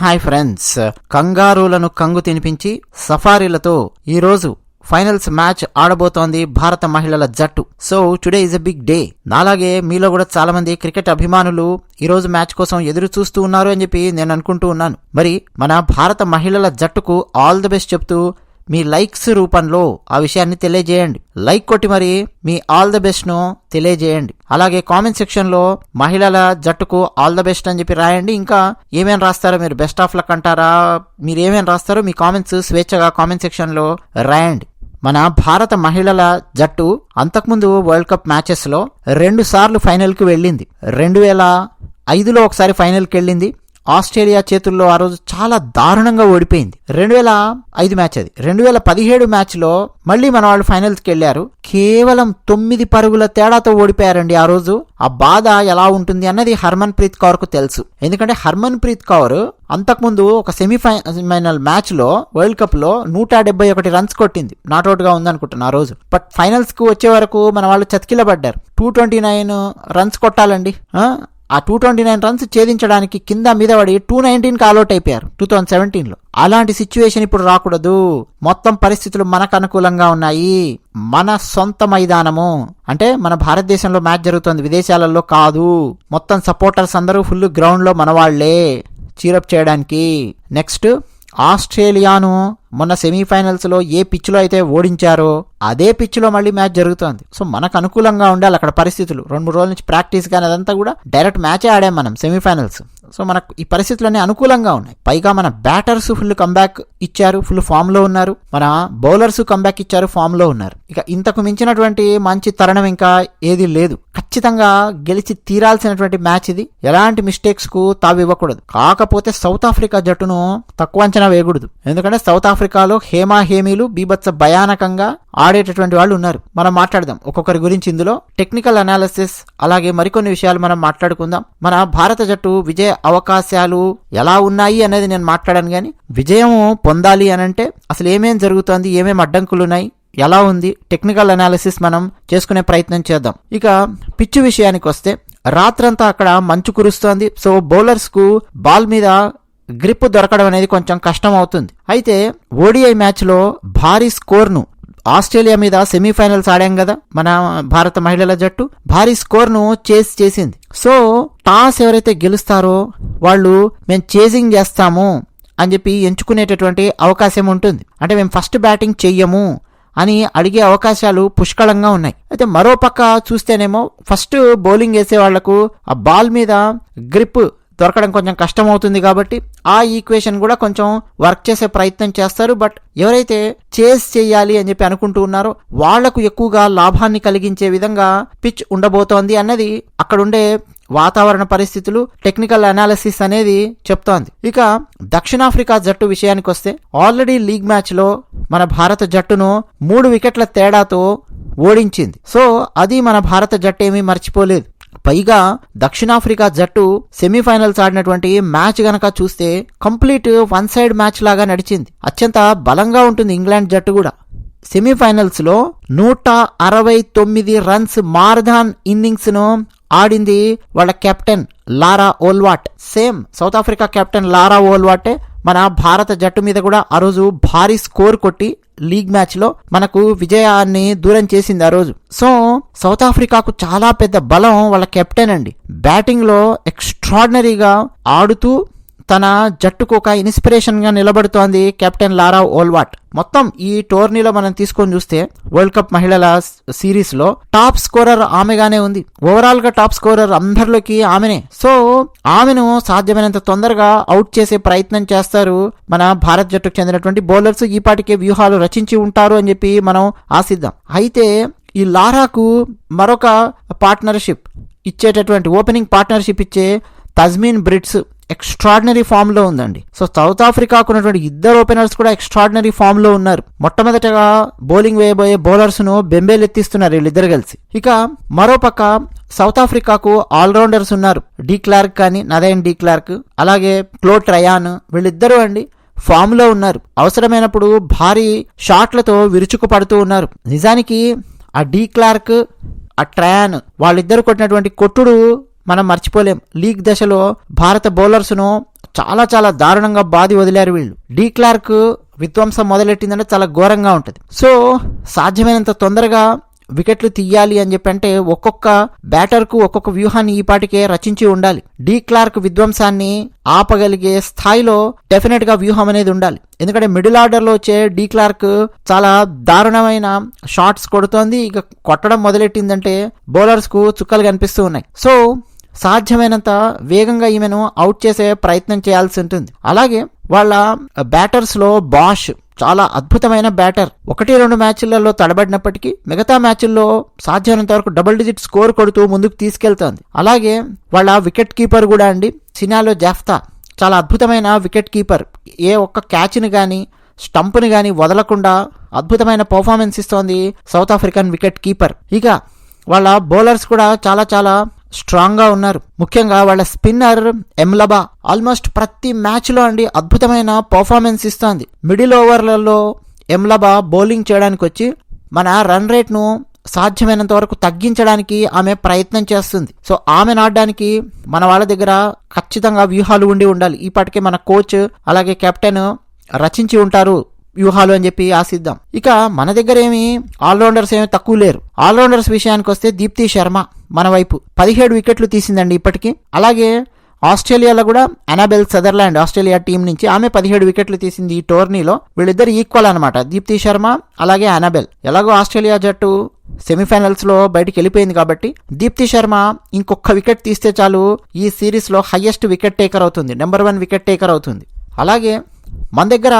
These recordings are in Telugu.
Hi friends. కంగారులను కంగు తినిపించి సఫారీలతో ఈరోజు ఫైనల్స్ మ్యాచ్ ఆడబోతోంది భారత మహిళల జట్టు. So today is a big day నాలాగే మీలో కూడా చాలా మంది క్రికెట్ అభిమానులు ఈ రోజు మ్యాచ్ కోసం ఎదురు చూస్తూ ఉన్నారు అని చెప్పి నేను అనుకుంటూ ఉన్నాను. మరి మన భారత మహిళల జట్టుకు ఆల్ ది బెస్ట్ చెప్తూ మీ లైక్స్ రూపంలో ఆ విషయాన్ని తెలియజేయండి. లైక్ కొట్టి మరి మీ ఆల్ ద బెస్ట్ను తెలియజేయండి. అలాగే కామెంట్ సెక్షన్లో మహిళల జట్టుకు ఆల్ ద బెస్ట్ అని చెప్పి రాయండి. ఇంకా ఏమేమి రాస్తారో మీరు బెస్ట్ ఆఫ్ లక్ అంటారా? మీరు ఏమేమి రాస్తారో మీ కామెంట్స్ స్వేచ్ఛగా కామెంట్ సెక్షన్లో రాయండి. మన భారత మహిళల జట్టు అంతకుముందు వరల్డ్ కప్ మ్యాచెస్లో రెండు సార్లు ఫైనల్ వెళ్ళింది. రెండు వేల ఐదులో ఒకసారి ఫైనల్కి వెళ్ళింది. ఆస్ట్రేలియా చేతుల్లో ఆ రోజు చాలా దారుణంగా ఓడిపోయింది. రెండు వేల ఐదు మ్యాచ్ అది. రెండు వేల పదిహేడు మ్యాచ్లో మళ్ళీ మన వాళ్ళు ఫైనల్స్కి వెళ్ళారు. కేవలం తొమ్మిది పరుగుల తేడాతో ఓడిపోయారండి ఆ రోజు. ఆ బాధ ఎలా ఉంటుంది అన్నది హర్మన్ ప్రీత్ కౌర్కు తెలుసు. ఎందుకంటే హర్మన్ ప్రీత్ కౌర్ అంతకుముందు ఒక సెమీఫైనల్ మ్యాచ్లో వరల్డ్ కప్లో నూట డెబ్బై ఒకటి రన్స్ కొట్టింది. నాట్అవుట్గా ఉందనుకుంటున్నా ఆ రోజు. బట్ ఫైనల్స్కు వచ్చే వరకు మన వాళ్ళు చతికిలబడ్డారు. టూ ట్వంటీ నైన్ రన్స్ కొట్టాలండి. ఆ? టూ ట్వంటీ నైన్ రన్స్ ఛేదించడానికి కింద మీద పడి టూ నైన్టీన్కి ఆల్అౌట్ అయిపోయారు టూ థౌజండ్ సెవెంటీన్లో అలాంటి సిచ్యువేషన్ ఇప్పుడు రాకూడదు. మొత్తం పరిస్థితులు మనకు అనుకూలంగా ఉన్నాయి. మన సొంత మైదానము. అంటే మన భారతదేశంలో మ్యాచ్ జరుగుతుంది విదేశాలలో కాదు. మొత్తం సపోర్టర్స్ అందరూ ఫుల్ గ్రౌండ్లో మన వాళ్ళే చీరప్ చేయడానికి. నెక్స్ట్ ఆస్ట్రేలియాను మొన్న సెమీఫైనల్స్లో ఏ పిచ్లో అయితే ఓడించారో అదే పిచ్లో మళ్ళీ మ్యాచ్ జరుగుతోంది. సో మనకు అనుకూలంగా ఉండాలి అక్కడ పరిస్థితులు. రెండు మూడు రోజుల నుంచి ప్రాక్టీస్ కానీ అదంతా కూడా డైరెక్ట్ మ్యాచే ఆడాం మనం సెమీఫైనల్స్. సో మనకు ఈ పరిస్థితులన్నీ అనుకూలంగా ఉన్నాయి. పైగా మన బ్యాటర్స్ ఫుల్ కంబ్యాక్ ఇచ్చారు ఫుల్ ఫామ్లో ఉన్నారు. మన బౌలర్స్ కంబ్యాక్ ఇచ్చారు ఫామ్లో ఉన్నారు. ఇక ఇంతకు మించినటువంటి మంచి తరుణం ఇంకా ఏది లేదు. ఖచ్చితంగా గెలిచి తీరాల్సినటువంటి మ్యాచ్ ఇది. ఎలాంటి మిస్టేక్స్కు తావివ్వకూడదు. కాకపోతే సౌత్ ఆఫ్రికా జట్టును తక్కువ అంచనా వేయకూడదు. ఎందుకంటే సౌత్ ఆఫ్రికా హేమా హేమీలు బీభత్స భయానకంగా ఆడేటటువంటి వాళ్ళు ఉన్నారు. మనం మాట్లాడదాం. ఒక్కొక్కరి గురించి ఇందులో టెక్నికల్ అనాలిసిస్ అలాగే మరికొన్ని విషయాలు మనం మాట్లాడుకుందాం. మన భారత జట్టు విజయ అవకాశాలు ఎలా ఉన్నాయి అనేది నేను మాట్లాడాను కానీ విజయం పొందాలి అని అంటే అసలు ఏమేం జరుగుతోంది ఏమేం అడ్డంకులు ఉన్నాయి ఎలా ఉంది టెక్నికల్ అనాలిసిస్ మనం చేసుకునే ప్రయత్నం చేద్దాం. ఇక పిచ్చు విషయానికి వస్తే రాత్రంతా అక్కడ మంచు కురుస్తోంది. సో బౌలర్స్కు బాల్ మీద గ్రిప్ దొరకడం అనేది కొంచెం కష్టం అవుతుంది అయితే ఓడిఐ మ్యాచ్లో భారీ స్కోర్ను ఆస్ట్రేలియా మీద సెమీఫైనల్స్ ఆడాం కదా మన భారత మహిళల జట్టు. భారీ స్కోర్ను చేసి చేస్ చేసింది. సో టాస్ ఎవరైతే గెలుస్తారో వాళ్ళు మేము చేజింగ్ చేస్తాము అని చెప్పి ఎంచుకునేటటువంటి అవకాశం ఉంటుంది. అంటే మేము ఫస్ట్ బ్యాటింగ్ చెయ్యము అని అడిగే అవకాశాలు పుష్కలంగా ఉన్నాయి. అయితే మరో పక్క చూస్తేనేమో ఫస్ట్ బౌలింగ్ వేసే వాళ్ళకు ఆ బాల్ మీద గ్రిప్ దొరకడం కొంచెం కష్టం అవుతుంది కాబట్టి ఆ ఈక్వేషన్ కూడా కొంచెం వర్క్ చేసే ప్రయత్నం చేస్తారు. బట్ ఎవరైతే చేస్ చేయాలి అని చెప్పి అనుకుంటూ ఉన్నారో వాళ్ళకు ఎక్కువగా లాభాన్ని కలిగించే విధంగా పిచ్ ఉండబోతోంది అన్నది అక్కడుండే వాతావరణ పరిస్థితులు టెక్నికల్ అనాలిసిస్ అనేది చెప్తోంది. ఇక దక్షిణాఫ్రికా జట్టు విషయానికి వస్తే ఆల్రెడీ లీగ్ మ్యాచ్లో మన భారత జట్టును మూడు వికెట్ల తేడాతో ఓడించింది. సో అది మన భారత జట్టు ఏమీ మర్చిపోలేదు. పైగా దక్షిణాఫ్రికా జట్టు సెమీఫైనల్స్ ఆడినటువంటి మ్యాచ్ గనక చూస్తే కంప్లీట్ వన్ సైడ్ మ్యాచ్ లాగా నడిచింది. అత్యంత బలంగా ఉంటుంది ఇంగ్లాండ్ జట్టు కూడా. సెమీఫైనల్స్లో నూట అరవై తొమ్మిది రన్స్ మార్ధాన్ ఇన్నింగ్స్ను ఆడింది వాళ్ళ captain Laura Wolvaardt. Same South Africa captain Laura ఓల్వాటే మన భారత జట్టు మీద కూడా ఆ రోజు భారీ స్కోర్ కొట్టి లీగ్ మ్యాచ్లో మనకు విజయాన్ని దూరం చేసింది ఆ రోజు. సో సౌత్ ఆఫ్రికాకు చాలా పెద్ద బలం వాళ్ళ కెప్టెన్ అండి. బ్యాటింగ్లో ఎక్స్ట్రాడినరీగా ఆడుతూ తన జట్టుకు ఒక ఇన్స్పిరేషన్గా నిలబడుతోంది కెప్టెన్ లారా ఓల్వాట్. మొత్తం ఈ టోర్నీలో మనం తీసుకొని చూస్తే వరల్డ్ కప్ మహిళల సిరీస్లో టాప్ స్కోరర్ ఆమెగానే ఉంది. ఓవరాల్గా టాప్ స్కోరర్ అందరిలోకి ఆమెనే. సో ఆమెను సాధ్యమైనంత తొందరగా అవుట్ చేసే ప్రయత్నం చేస్తారు మన భారత్ జట్టుకు చెందినటువంటి బౌలర్స్. ఈ పాటికే వ్యూహాలు రచించి ఉంటారు అని చెప్పి మనం ఆశిద్దాం. అయితే ఈ లారాకు మరొక పార్ట్నర్షిప్ ఇచ్చేటటువంటి ఓపెనింగ్ పార్ట్నర్షిప్ ఇచ్చే తజ్మీన్ బ్రిడ్స్ ఎక్స్ట్రాడినరీ ఫామ్లో ఉందండి. సో సౌత్ ఆఫ్రికాకు ఉన్నటువంటి ఇద్దరు ఓపెనర్స్ కూడా ఎక్స్ట్రాడినరీ ఫామ్లో ఉన్నారు. మొట్టమొదటగా బౌలింగ్ వేయబోయే బౌలర్స్ను బెంబేలెత్తిస్తున్నారు వీళ్ళిద్దరు కలిసి. ఇక మరోపక్క సౌత్ ఆఫ్రికాకు ఆల్రౌండర్స్ ఉన్నారు. డీ క్లార్క్ కానీ నదయన్ డీ క్లార్క్ అలాగే క్లోట్ రయాన్ వీళ్ళిద్దరూ అండి ఫామ్లో ఉన్నారు. అవసరమైనప్పుడు భారీ షాట్లతో విరుచుకు పడుతూ ఉన్నారు. నిజానికి ఆ డీ క్లార్క్ ఆ ట్రయాన్ వాళ్ళిద్దరు కొట్టినటువంటి కొట్టుడు మనం మర్చిపోలేం. లీగ్ దశలో భారత బౌలర్స్ను చాలా చాలా దారుణంగా బాధి వదిలారు వీళ్ళు. డీ క్లార్క్ విధ్వంసం మొదలెట్టిందంటే చాలా ఘోరంగా ఉంటుంది. సో సాధ్యమైనంత తొందరగా వికెట్లు తీయాలి అని చెప్పి అంటే ఒక్కొక్క బ్యాటర్కు ఒక్కొక్క వ్యూహాన్ని ఈ పాటికే రచించి ఉండాలి. డీ క్లార్క్ విధ్వంసాన్ని ఆపగలిగే స్థాయిలో డెఫినెట్గా వ్యూహం అనేది ఉండాలి. ఎందుకంటే మిడిల్ ఆర్డర్లో వచ్చే డీ క్లార్క్ చాలా దారుణమైన షాట్స్ కొడుతోంది. ఇక కొట్టడం మొదలెట్టిందంటే బౌలర్స్కు చుక్కలు కనిపిస్తూ ఉన్నాయి. సో సాధ్యమైనంత వేగంగా ఈమెను అవుట్ చేసే ప్రయత్నం చేయాల్సి ఉంటుంది. అలాగే వాళ్ళ బ్యాటర్స్లో బాష్ చాలా అద్భుతమైన బ్యాటర్. ఒకటి రెండు మ్యాచ్లలో తడబడినప్పటికీ మిగతా మ్యాచ్ల్లో సాధ్యమైనంత వరకు డబుల్ డిజిట్ స్కోర్ కొడుతూ ముందుకు తీసుకెళ్తోంది. అలాగే వాళ్ళ వికెట్ కీపర్ కూడా అండి సినాలో జాఫ్తా. చాలా అద్భుతమైన వికెట్ కీపర్ ఏ ఒక్క క్యాచ్ని కానీ స్టంప్ని కానీ వదలకుండా అద్భుతమైన పర్ఫార్మెన్స్ ఇస్తోంది సౌత్ ఆఫ్రికన్ వికెట్ కీపర్ ఇక వాళ్ళ బౌలర్స్ కూడా చాలా చాలా స్ట్రాంగ్గా ఉన్నారు. ముఖ్యంగా వాళ్ళ స్పిన్నర్ ఎమ్లబా ఆల్మోస్ట్ ప్రతి మ్యాచ్లో అండి అద్భుతమైన పర్ఫార్మెన్స్ ఇస్తోంది. మిడిల్ ఓవర్లలో ఎమ్లబా బౌలింగ్ చేయడానికి వచ్చి మన రన్ రేట్ను సాధ్యమైనంత వరకు తగ్గించడానికి ఆమె ప్రయత్నం చేస్తుంది. సో ఆమె నాడడానికి మన వాళ్ళ దగ్గర ఖచ్చితంగా వ్యూహాలు ఉండి ఉండాలి. ఈ మన కోచ్ అలాగే కెప్టెన్ రచించి ఉంటారు. వ్యూహాలు అని చెప్పి ఆశిద్దాం. ఇక మన దగ్గర ఏమి ఆల్రౌండర్స్ ఏమి తక్కువ లేరు. ఆల్రౌండర్స్ విషయానికి వస్తే దీప్తి శర్మ మన వైపు పదిహేడు వికెట్లు తీసిందండి ఇప్పటికీ. అలాగే ఆస్ట్రేలియాలో కూడా అనాబెల్ సదర్లాండ్ ఆస్ట్రేలియా టీం నుంచి ఆమె పదిహేడు వికెట్లు తీసింది ఈ టోర్నీలో. వీళ్ళిద్దరు ఈక్వల్ అనమాట దీప్తి శర్మ అలాగే అనాబెల్. ఎలాగో ఆస్ట్రేలియా జట్టు సెమీఫైనల్స్లో బయటికి వెళ్ళిపోయింది కాబట్టి దీప్తి శర్మ ఇంకొక వికెట్ తీస్తే చాలు ఈ సిరీస్లో హైయెస్ట్ వికెట్ టేకర్ అవుతుంది. నెంబర్ వన్ వికెట్ టేకర్ అవుతుంది. అలాగే మన దగ్గర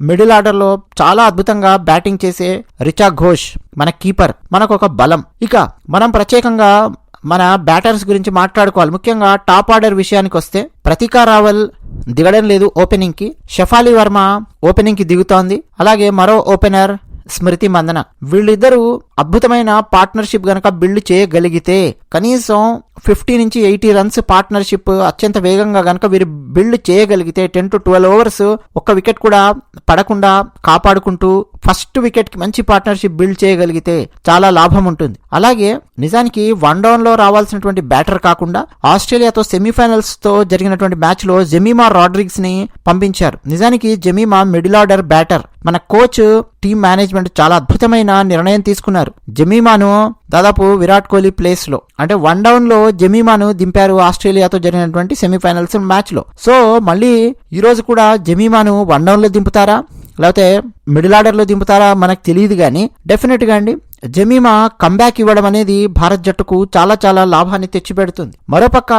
మిడిల్ ఆర్డర్లో చాలా అద్భుతంగా బ్యాటింగ్ చేసే రిచా ఘోష్ మన కీపర్ మనకు ఒక బలం. ఇక మనం ప్రత్యేకంగా మన బ్యాటర్స్ గురించి మాట్లాడుకోవాలి. ముఖ్యంగా టాప్ ఆర్డర్ విషయానికి వస్తే ప్రతీకా రావల్ దిగడం లేదు ఓపెనింగ్కి షఫాలి వర్మ ఓపెనింగ్కి దిగుతోంది. అలాగే మరో ఓపెనర్ స్మృతి మందన. వీళ్ళిద్దరూ అద్భుతమైన పార్ట్నర్షిప్ గనక బిల్డ్ చేయగలిగితే కనీసం ఫిఫ్టీ నుంచి ఎయిటీ రన్స్ పార్ట్నర్షిప్ అత్యంత వేగంగా గనక వీరు బిల్డ్ చేయగలిగితే టెన్ టు ట్వెల్వ్ ఓవర్స్ ఒక్క వికెట్ కూడా పడకుండా కాపాడుకుంటూ ఫస్ట్ వికెట్కి మంచి పార్ట్నర్షిప్ బిల్డ్ చేయగలిగితే చాలా లాభం ఉంటుంది. అలాగే నిజానికి వన్ డౌన్లో రావాల్సినటువంటి బ్యాటర్ కాకుండా ఆస్ట్రేలియాతో సెమీఫైనల్స్తో జరిగినటువంటి మ్యాచ్లో జెమీమా రాడ్రిగ్స్ని పంపించారు. నిజానికి జెమీమా మిడిల్ ఆర్డర్ బ్యాటర్ మన కోచ్ టీమ్ మేనేజ్మెంట్ చాలా అద్భుతమైన నిర్ణయం తీసుకున్నారు. జమీమాను దాదాపు విరాట్ కోహ్లీ ప్లేస్లో అంటే వన్ డౌన్లో జమీమాను దింపారు ఆస్ట్రేలియాతో జరిగినటువంటి సెమీఫైనల్స్ మ్యాచ్లో సో మళ్ళీ ఈ రోజు కూడా జమీమాను వన్ డౌన్లో దింపుతారా? లేకపోతే మిడిల్ ఆర్డర్లో దింపుతారా? మనకు తెలియదు కానీ డెఫినెట్గా అండి జమీమా కంబ్యాక్ ఇవ్వడం అనేది భారత్ జట్టుకు చాలా చాలా లాభాన్ని తెచ్చిపెడుతుంది. మరోపక్క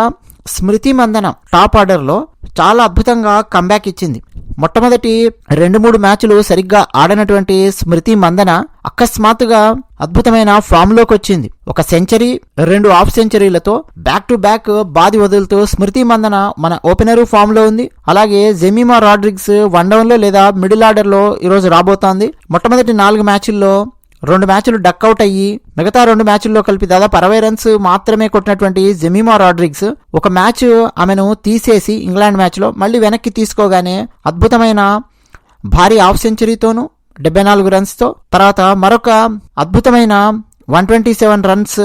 స్మృతి మందన టాప్ ఆర్డర్లో చాలా అద్భుతంగా కంబ్యాక్ ఇచ్చింది. మొట్టమొదటి రెండు మూడు మ్యాచ్లు సరిగ్గా ఆడనటువంటి స్మృతి మందన అకస్మాత్తుగా అద్భుతమైన ఫామ్లోకి వచ్చింది. ఒక సెంచరీ రెండు హాఫ్ సెంచరీలతో బ్యాక్ టు బ్యాక్ బాది వదులుతూ స్మృతి మందన మన ఓపెనర్ ఫామ్లో ఉంది. అలాగే జెమీమా రాడ్రిగ్స్ వన్ డౌన్లో లేదా మిడిల్ ఆర్డర్లో ఈరోజు రాబోతోంది. మొట్టమొదటి నాలుగు మ్యాచ్ల్లో రెండు మ్యాచ్లు డక్అవుట్ అయ్యి మిగతా రెండు మ్యాచ్ల్లో కలిపి దాదాపు అరవై రన్స్ మాత్రమే కొట్టినటువంటి జెమీమా రాడ్రిగ్స్. ఒక మ్యాచ్ ఆమెను తీసేసి ఇంగ్లాండ్ మ్యాచ్లో మళ్ళీ వెనక్కి తీసుకోగానే అద్భుతమైన భారీ హాఫ్ సెంచరీతోనూ డెబ్బై నాలుగు రన్స్తో తర్వాత మరొక అద్భుతమైన one twenty seven runs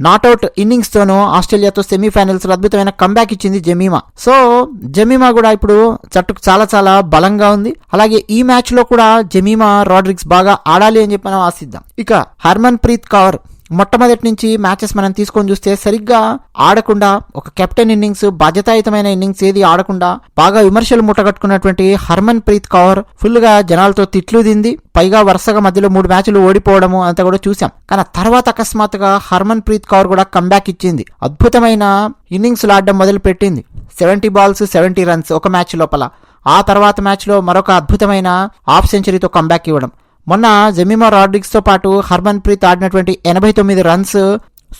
not out ఇన్నింగ్స్తోనూ ఆస్ట్రేలియాతో సెమీఫైనల్స్లో అద్భుతమైన కంబ్యాక్ ఇచ్చింది జమీమా. సో జమీమా కూడా ఇప్పుడు జట్టుకు చాలా చాలా బలంగా ఉంది. అలాగే ఈ మ్యాచ్లో కూడా జమీమా రాడ్రిక్స్ బాగా ఆడాలి అని చెప్పి మనం ఆశిద్దాం. ఇక హర్మన్ ప్రీత్ కౌర్ మొట్టమొదటి నుంచి మ్యాచెస్ మనం తీసుకొని చూస్తే సరిగ్గా ఆడకుండా ఒక కెప్టెన్ ఇన్నింగ్స్ బాధ్యతాయుతమైన ఇన్నింగ్స్ ఏది ఆడకుండా బాగా విమర్శలు ముట్టగట్టుకున్నటువంటి హర్మన్ ప్రీత్ కౌర్ ఫుల్గా జనాలతో తిట్లు దింది పైగా వరుసగా మధ్యలో మూడు మ్యాచ్లు ఓడిపోవడము అంతా కూడా చూసాం కానీ తర్వాత అకస్మాత్తుగా హర్మన్ ప్రీత్ కౌర్ కూడా కంబ్యాక్ ఇచ్చింది. అద్భుతమైన ఇన్నింగ్స్ ఆడడం మొదలు పెట్టింది సెవెంటీ బాల్స్ సెవెంటీ రన్స్ ఒక మ్యాచ్ లోపల. ఆ తర్వాత మ్యాచ్లో మరొక అద్భుతమైన హాఫ్ సెంచరీతో కంబ్యాక్ ఇవ్వడం. మొన్న జమీమా రాడ్రిక్స్తో పాటు హర్మన్ ప్రీత్ ఆడినటువంటి ఎనభై తొమ్మిది రన్స్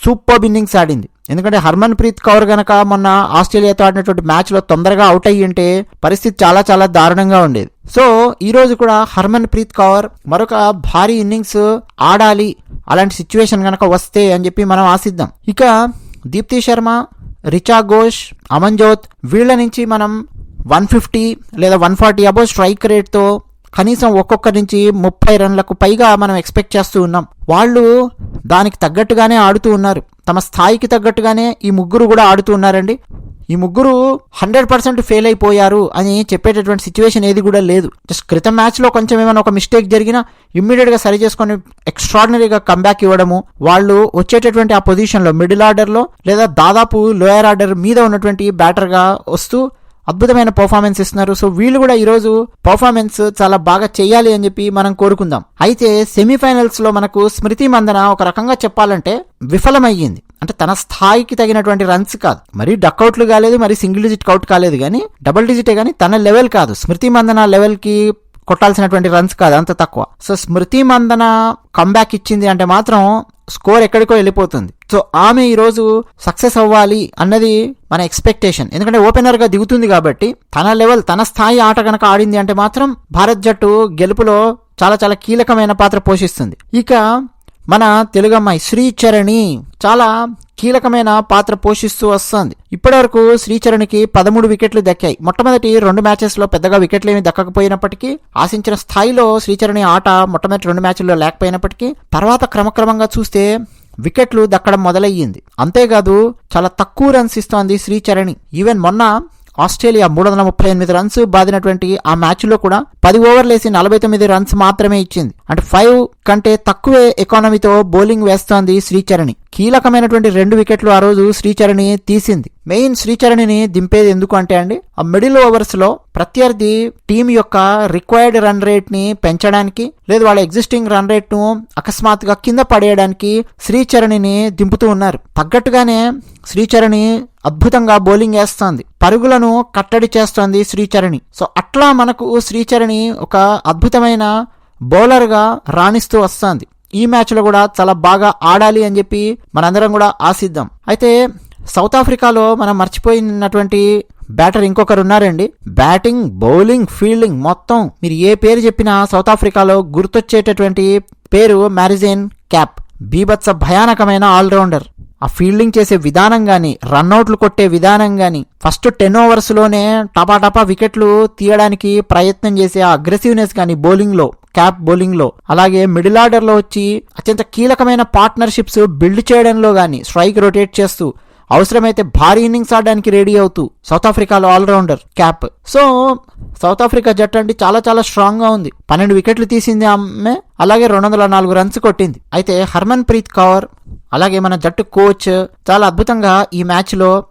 సూపర్ ఇన్నింగ్స్ ఆడింది. ఎందుకంటే హర్మన్ ప్రీత్ కౌర్ గనక మొన్న ఆస్ట్రేలియాతో ఆడినటువంటి మ్యాచ్లో తొందరగా అవుట్ అయ్యి ఉంటే పరిస్థితి చాలా చాలా దారుణంగా ఉండేది. సో ఈ రోజు కూడా హర్మన్ ప్రీత్ కౌర్ మరొక భారీ ఇన్నింగ్స్ ఆడాలి అలాంటి సిచ్యువేషన్ గనక వస్తే అని చెప్పి మనం ఆశిద్దాం. ఇక దీప్తి శర్మ రిచా ఘోష్ అమన్జోత్ వీళ్ళ నుంచి మనం వన్ ఫిఫ్టీ లేదా వన్ ఫార్టీ అబౌవ్ స్ట్రైక్ రేట్తో కనీసం ఒక్కొక్క నుంచి ముప్పై రన్లకు పైగా మనం ఎక్స్పెక్ట్ చేస్తూ ఉన్నాం. వాళ్ళు దానికి తగ్గట్టుగానే ఆడుతూ ఉన్నారు. తమ స్థాయికి తగ్గట్టుగానే ఈ ముగ్గురు కూడా ఆడుతూ ఉన్నారండి. ఈ ముగ్గురు హండ్రెడ్ పర్సెంట్ ఫెయిల్ అయిపోయారు అని చెప్పేటటువంటి సిచ్యువేషన్ ఏది కూడా లేదు. జస్ట్ క్రితం మ్యాచ్లో కొంచెం ఏమైనా ఒక మిస్టేక్ జరిగినా ఇమ్మీడియట్గా సరి చేసుకొని ఎక్స్ట్రాడినరీగా కంబ్యాక్ ఇవ్వడము వాళ్ళు వచ్చేటటువంటి ఆ పొజిషన్లో మిడిల్ ఆర్డర్లో లేదా దాదాపు లోయర్ ఆర్డర్ మీద ఉన్నటువంటి బ్యాటర్గా వస్తూ అద్భుతమైన పర్ఫార్మెన్స్ ఇస్తున్నారు. సో వీళ్ళు కూడా ఈరోజు పర్ఫార్మెన్స్ చాలా బాగా చేయాలి అని చెప్పి మనం కోరుకుందాం. అయితే సెమీఫైనల్స్లో మనకు స్మృతి మందన ఒక రకంగా చెప్పాలంటే విఫలమయ్యింది. అంటే తన స్థాయికి తగినటువంటి రన్స్ కాదు. మరి డక్అవుట్లు కాలేదు మరి సింగిల్ డిజిట్ అవుట్ కాలేదు కానీ డబుల్ డిజిటే కానీ తన లెవెల్ కాదు. స్మృతి మందన లెవెల్కి కొట్టాల్సినటువంటి రన్స్ కాదు అంత తక్కువ. సో స్మృతి మందన కంబ్యాక్ ఇచ్చింది అంటే మాత్రం స్కోర్ ఎక్కడికో వెళ్ళిపోతుంది. సో ఆమె ఈరోజు సక్సెస్ అవ్వాలి అన్నది మన ఎక్స్పెక్టేషన్. ఎందుకంటే ఓపెనర్గా దిగుతుంది కాబట్టి తన లెవెల్ తన స్థాయి ఆట కనుక ఆడింది అంటే మాత్రం భారత్ జట్టు గెలుపులో చాలా చాలా కీలకమైన పాత్ర పోషిస్తుంది. ఇక మన తెలుగు అమ్మాయి శ్రీచరణి చాలా కీలకమైన పాత్ర పోషిస్తూ వస్తుంది. ఇప్పటివరకు శ్రీచరణికి పదమూడు వికెట్లు దక్కాయి. మొట్టమొదటి రెండు మ్యాచెస్లో పెద్దగా వికెట్లు ఏమి దక్కకపోయినప్పటికీ ఆశించిన స్థాయిలో శ్రీచరణి ఆట మొట్టమొదటి రెండు మ్యాచ్ల్లో లేకపోయినప్పటికీ తర్వాత క్రమక్రమంగా చూస్తే వికెట్లు దక్కడం మొదలయ్యింది. అంతేకాదు చాలా తక్కువ రన్స్ ఇస్తోంది శ్రీచరణి. ఈవెన్ మొన్న ఆస్ట్రేలియా మూడు వందల ముప్పై ఎనిమిది రన్స్ బాదినటువంటి ఆ మ్యాచ్లో కూడా పది ఓవర్లేసి నలభై తొమ్మిది రన్స్ మాత్రమే ఇచ్చింది. అంటే ఫైవ్ కంటే తక్కువే ఎకానమీతో బౌలింగ్ వేస్తోంది శ్రీచరణి. కీలకమైనటువంటి రెండు వికెట్లు ఆ రోజు శ్రీచరణి తీసింది. మెయిన్ శ్రీచరణిని దింపేది ఎందుకు అంటే అండి ఆ మిడిల్ ఓవర్స్లో ప్రత్యర్థి టీం యొక్క రిక్వైర్డ్ రన్ రేట్ని పెంచడానికి లేదు వాళ్ళ ఎగ్జిస్టింగ్ రన్ రేట్ను అకస్మాత్తుగా కింద పడేయడానికి శ్రీచరణిని దింపుతూ ఉన్నారు. తగ్గట్టుగానే శ్రీచరణి అద్భుతంగా బౌలింగ్ వేస్తోంది. పరుగులను కట్టడి చేస్తోంది శ్రీచరణి. సో అట్లా మనకు శ్రీచరణి ఒక అద్భుతమైన బౌలర్గా రాణిస్తూ వస్తోంది. ఈ మ్యాచ్లో కూడా చాలా బాగా ఆడాలి అని చెప్పి మనందరం కూడా ఆశిద్దాం. అయితే సౌత్ ఆఫ్రికాలో మనం మర్చిపోయినటువంటి బ్యాటర్ ఇంకొకరు ఉన్నారండి. బ్యాటింగ్ బౌలింగ్ ఫీల్డింగ్ మొత్తం మీరు ఏ పేరు చెప్పినా సౌత్ ఆఫ్రికాలో గుర్తొచ్చేటటువంటి పేరు మ్యారిజైన్ క్యాప్. బీభత్స భయానకమైన ఆల్రౌండర్. ఆ ఫీల్డింగ్ చేసే విధానం కానీ రన్అట్లు కొట్టే విధానం కానీ ఫస్ట్ టెన్ ఓవర్స్లోనే టపా టపా వికెట్లు తీయడానికి ప్రయత్నం చేసే ఆ అగ్రెసివ్నెస్ కానీ బౌలింగ్లో క్యాప్ బౌలింగ్లో అలాగే మిడిల్ ఆర్డర్లో వచ్చి అత్యంత కీలకమైన పార్ట్నర్షిప్స్ బిల్డ్ చేయడంలో కానీ స్ట్రైక్ రొటేట్ చేస్తూ అవసరమైతే భారీ ఇన్నింగ్స్ ఆడడానికి రెడీ అవుతూ సౌత్ ఆఫ్రికాలో allrounder cap. So South Africa జట్టు అంటే చాలా చాలా స్ట్రాంగ్గా ఉంది. పన్నెండు వికెట్లు తీసింది ఆమె అలాగే రెండు వందల నాలుగు రన్స్ కొట్టింది. అయితే హర్మన్ ప్రీత్ కౌర్ అలాగే మన జట్టు కోచ్ చాలా అద్భుతంగా ఈ మ్యాచ్లో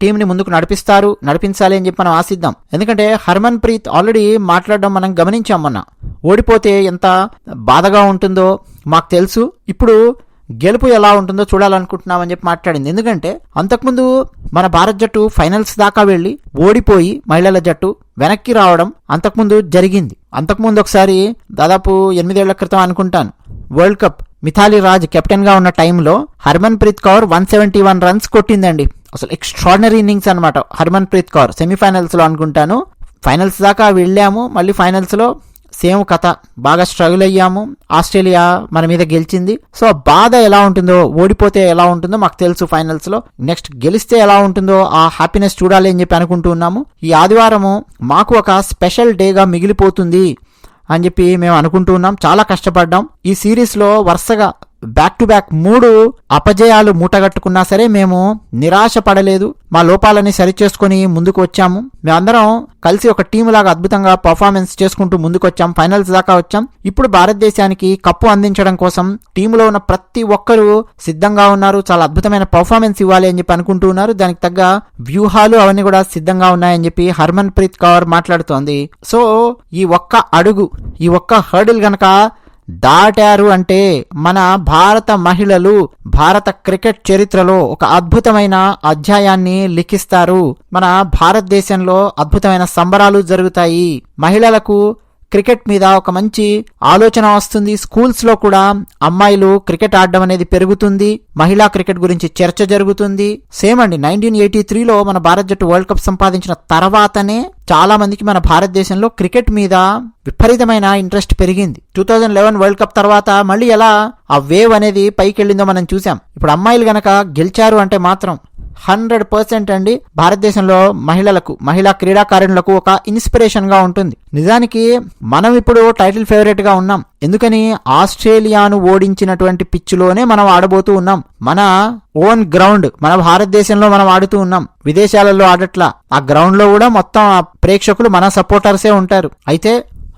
టీంని ముందుకు నడిపిస్తారు. నడిపించాలి అని చెప్పి మనం ఆశిద్దాం. ఎందుకంటే హర్మన్ ప్రీత్ ఆల్రెడీ మాట్లాడడం మనం గమనించాం మొన్న. ఓడిపోతే ఎంత బాధగా ఉంటుందో మాకు తెలుసు. ఇప్పుడు గెలుపు ఎలా ఉంటుందో చూడాలనుకుంటున్నామని చెప్పి మాట్లాడింది. ఎందుకంటే అంతకుముందు మన భారత జట్టు ఫైనల్స్ దాకా వెళ్ళి ఓడిపోయి మహిళల జట్టు వెనక్కి రావడం అంతకుముందు జరిగింది. అంతకుముందు ఒకసారి దాదాపు ఎనిమిదేళ్ళ క్రితం అనుకుంటాను. World cup. మిథాలీ రాజ్ కెప్టెన్గా ఉన్న టైంలో Harmanpreet Kaur one seventy one runs కొట్టిందండి. అసలు ఎక్స్ట్రాడినరీ ఇన్నింగ్స్ అనమాట హర్మన్ ప్రీత్ కౌర్ సెమీఫైనల్స్లో అనుకుంటాను. ఫైనల్స్ దాకా వెళ్ళాము. మళ్ళీ ఫైనల్స్లో సేమ్ కథ. బాగా స్ట్రగుల్ అయ్యాము. ఆస్ట్రేలియా మన మీద గెలిచింది. సో బాధ ఎలా ఉంటుందో ఓడిపోతే ఎలా ఉంటుందో మాకు తెలుసు ఫైనల్స్లో. నెక్స్ట్ గెలిస్తే ఎలా ఉంటుందో ఆ హ్యాపీనెస్ చూడాలి అని చెప్పి అనుకుంటూ ఉన్నాము. ఈ ఆదివారము మాకు ఒక స్పెషల్ డేగా మిగిలిపోతుంది. అని చెప్పి మేము అనుకుంటూ ఉన్నాం. చాలా కష్టపడ్డాం. ఈ సిరీస్లో వరుసగా బ్యాక్ టు బ్యాక్ మూడు అపజయాలు మూటగట్టుకున్నా సరే మేము నిరాశ పడలేదు. మా లోపాలని సరిచేసుకొని ముందుకు వచ్చాము. మేమందరం కలిసి ఒక టీం లాగా అద్భుతంగా పర్ఫార్మెన్స్ చేసుకుంటూ ముందుకు వచ్చాం ఫైనల్స్ దాకా వచ్చాం. ఇప్పుడు భారతదేశానికి కప్పు అందించడం కోసం టీంలో ఉన్న ప్రతి ఒక్కరూ సిద్ధంగా ఉన్నారు. చాలా అద్భుతమైన పర్ఫార్మెన్స్ ఇవ్వాలి అని చెప్పి అనుకుంటూ ఉన్నారు. దానికి తగ్గ వ్యూహాలు అవన్నీ కూడా సిద్ధంగా ఉన్నాయని చెప్పి హర్మన్ ప్రీత్ కౌర్ మాట్లాడుతోంది. సో ఈ ఒక్క అడుగు ఈ ఒక్క హర్డిల్ గనక దాటారు అంటే మన భారత మహిళలు భారత క్రికెట్ చరిత్రలో ఒక అద్భుతమైన అధ్యాయాన్ని లిఖిస్తారు. మన భారతదేశంలో అద్భుతమైన సంబరాలు జరుగుతాయి. మహిళలకు క్రికెట్ మీద ఒక మంచి ఆలోచన వస్తుంది. స్కూల్స్లో కూడా అమ్మాయిలు క్రికెట్ ఆడడం అనేది పెరుగుతుంది. మహిళా క్రికెట్ గురించి చర్చ జరుగుతుంది. సేమ్ అండి నైన్టీన్ ఎయిటీ త్రీలో మన భారత జట్టు వరల్డ్ కప్ సంపాదించిన తర్వాతనే చాలా మందికి మన భారతదేశంలో క్రికెట్ మీద విపరీతమైన ఇంట్రెస్ట్ పెరిగింది. Two thousand eleven world cup తర్వాత మళ్ళీ ఎలా ఆ వేవ్ అనేది పైకి వెళ్ళిందో మనం చూసాం ఇప్పుడు అమ్మాయిలు గనక గెలిచారు అంటే మాత్రం హండ్రెడ్ పర్సెంట్ అండి భారతదేశంలో మహిళలకు మహిళా క్రీడాకారులకు ఒక ఇన్స్పిరేషన్గా ఉంటుంది. నిజానికి మనం ఇప్పుడు టైటిల్ ఫేవరెట్గా ఉన్నాం. ఎందుకని ఆస్ట్రేలియాను ఓడించినటువంటి పిచ్చులోనే మనం ఆడబోతూ ఉన్నాం. మన ఓన్ గ్రౌండ్ మన భారతదేశంలో మనం ఆడుతూ ఉన్నాం. విదేశాలలో ఆడట్లా. ఆ గ్రౌండ్లో కూడా మొత్తం ఆ ప్రేక్షకులు మన సపోర్టర్సే ఉంటారు. అయితే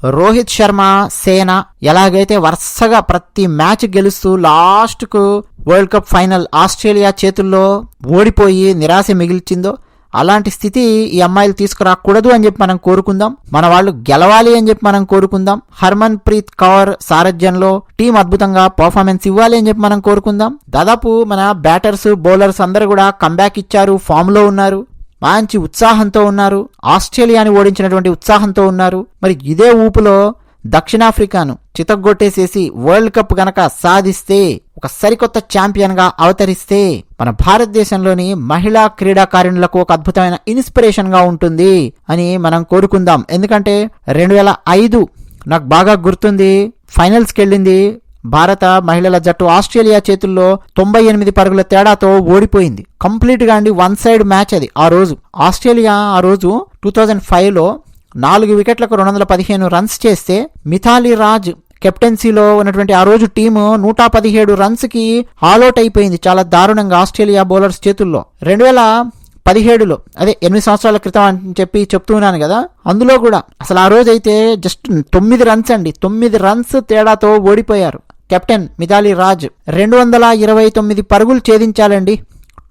రోహిత్ శర్మ సేన ఎలాగైతే వరుసగా ప్రతి మ్యాచ్ గెలుస్తూ లాస్ట్కు వరల్డ్ కప్ ఫైనల్ ఆస్ట్రేలియా చేతుల్లో ఓడిపోయి నిరాశ మిగిల్చిందో అలాంటి స్థితి ఈ అమ్మాయిలు తీసుకురాకూడదు అని చెప్పి మనం కోరుకుందాం. మన వాళ్ళు గెలవాలి అని చెప్పి మనం కోరుకుందాం. హర్మన్ ప్రీత్ కౌర్ సారథ్యంలో టీం అద్భుతంగా పర్ఫార్మెన్స్ ఇవ్వాలి అని చెప్పి మనం కోరుకుందాం. దాదాపు మన బ్యాటర్స్ బౌలర్స్ అందరూ కూడా కంబ్యాక్ ఇచ్చారు ఫామ్లో ఉన్నారు. మంచి ఉత్సాహంతో ఉన్నారు. ఆస్ట్రేలియాని ఓడించినటువంటి ఉత్సాహంతో ఉన్నారు. మరి ఇదే ఊపులో దక్షిణాఫ్రికాను చితగ్గొట్టేసేసి వరల్డ్ కప్ గనక సాధిస్తే ఒక సరికొత్త ఛాంపియన్గా అవతరిస్తే మన భారతదేశంలోని మహిళా క్రీడాకారిణులకు ఒక అద్భుతమైన ఇన్స్పిరేషన్గా ఉంటుంది అని మనం కోరుకుందాం. ఎందుకంటే రెండు వేల ఐదు నాకు బాగా గుర్తుంది. ఫైనల్స్కి వెళ్ళింది భారత మహిళల జట్టు ఆస్ట్రేలియా చేతుల్లో తొంభై ఎనిమిది పరుగుల తేడాతో ఓడిపోయింది. కంప్లీట్గా అండి వన్ సైడ్ మ్యాచ్ అది ఆ రోజు. ఆస్ట్రేలియా ఆ రోజు టూ థౌజండ్ ఫైవ్లో నాలుగు వికెట్లకు రెండు వందల పదిహేను రన్స్ చేస్తే మిథాలీ రాజ్ కెప్టెన్సీలో ఉన్నటువంటి ఆ రోజు టీము నూట పదిహేడు రన్స్కి ఆల్అౌట్ అయిపోయింది. చాలా దారుణంగా ఆస్ట్రేలియా బౌలర్స్ చేతుల్లో. రెండు వేల పదిహేడులో అదే ఎనిమిది సంవత్సరాల క్రితం అని చెప్పి చెప్తూ ఉన్నాను కదా అందులో కూడా అసలు ఆ రోజు అయితే జస్ట్ తొమ్మిది రన్స్ అండి. తొమ్మిది రన్స్ తేడాతో ఓడిపోయారు. కెప్టెన్ మిథాలీ రాజ్ రెండు వందల ఇరవై తొమ్మిది పరుగులు ఛేదించాలండి.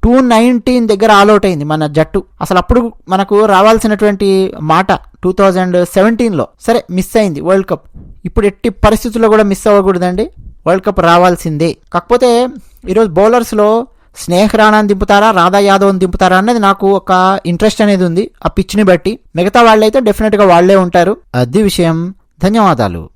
టూ నైన్టీన్ దగ్గర ఆల్అౌట్ అయింది మన జట్టు. అసలు అప్పుడు మనకు రావాల్సినటువంటి మాట టూ థౌజండ్ సెవెంటీన్లో సరే మిస్ అయింది వరల్డ్ కప్ ఇప్పుడు ఎట్టి పరిస్థితుల్లో కూడా మిస్ అవ్వకూడదండి. వరల్డ్ కప్ రావాల్సిందే. కాకపోతే ఈరోజు బౌలర్స్లో స్నేహ్ రాణాని దింపుతారా రాధా యాదవ్ని దింపుతారా అన్నది నాకు ఒక ఇంట్రెస్ట్ అనేది ఉంది. ఆ పిచ్ని బట్టి. మిగతా వాళ్ళైతే డెఫినెట్గా వాళ్ళే ఉంటారు. అది విషయం. ధన్యవాదాలు.